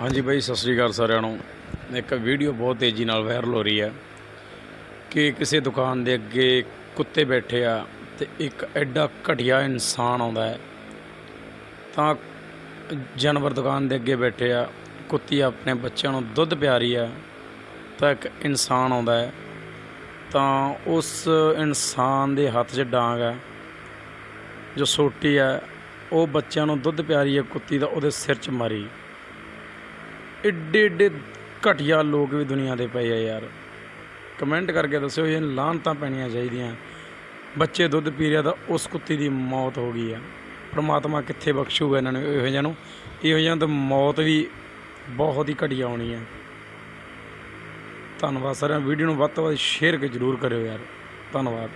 ਹਾਂਜੀ ਬਾਈ, ਸਤਿ ਸ੍ਰੀ ਅਕਾਲ ਸਾਰਿਆਂ ਨੂੰ। ਇੱਕ ਵੀਡੀਓ ਬਹੁਤ ਤੇਜ਼ੀ ਨਾਲ ਵਾਇਰਲ ਹੋ ਰਹੀ ਹੈ ਕਿ ਕਿਸੇ ਦੁਕਾਨ ਦੇ ਅੱਗੇ ਕੁੱਤੇ ਬੈਠੇ ਆ ਤੇ ਇੱਕ ਐਡਾ ਘਟੀਆ ਇਨਸਾਨ ਆਉਂਦਾ ਹੈ। ਤਾਂ ਜਾਨਵਰ ਦੁਕਾਨ ਦੇ ਅੱਗੇ ਬੈਠੇ ਆ, ਕੁੱਤੀ ਆਪਣੇ ਬੱਚਿਆਂ ਨੂੰ ਦੁੱਧ ਪਿਆਰੀ ਹੈ, ਤਾਂ ਇੱਕ ਇਨਸਾਨ ਆਉਂਦਾ ਹੈ। ਤਾਂ ਉਸ ਇਨਸਾਨ ਦੇ ਹੱਥ 'ਚ ਡਾਂਗ ਹੈ, ਜੋ ਸੋਟੀ ਹੈ, ਉਹ ਬੱਚਿਆਂ ਨੂੰ ਦੁੱਧ ਪਿਆਰੀ ਹੈ ਕੁੱਤੀ ਦਾ, ਉਹਦੇ ਸਿਰ 'ਚ ਮਾਰੀ। ਏਡੇ ਏਡੇ ਘਟੀਆ ਲੋਕ ਵੀ ਦੁਨੀਆ ਦੇ ਪਏ ਆ ਯਾਰ। ਕਮੈਂਟ ਕਰਕੇ ਦੱਸਿਓ, ਇਹ ਲਾਹਨਤਾਂ ਪੈਣੀਆਂ ਚਾਹੀਦੀਆਂ। ਬੱਚੇ ਦੁੱਧ ਪੀ ਰਿਹਾ ਤਾਂ ਉਸ ਕੁੱਤੀ ਦੀ ਮੌਤ ਹੋ ਗਈ ਆ। ਪ੍ਰਮਾਤਮਾ ਕਿੱਥੇ ਬਖਸ਼ੂਗਾ ਇਹਨਾਂ ਨੂੰ, ਇਹੋ ਜਿਹਿਆਂ ਨੂੰ? ਇਹੋ ਜਿਹਿਆਂ ਤਾਂ ਮੌਤ ਵੀ ਬਹੁਤ ਹੀ ਘਟੀਆ ਆਉਣੀ ਆ। ਧੰਨਵਾਦ ਸਾਰਿਆਂ ਵੀਡੀਓ ਨੂੰ ਵੱਧ ਤੋਂ ਵੱਧ ਸ਼ੇਅਰ ਕੇ ਜ਼ਰੂਰ ਕਰਿਓ ਯਾਰ। ਧੰਨਵਾਦ।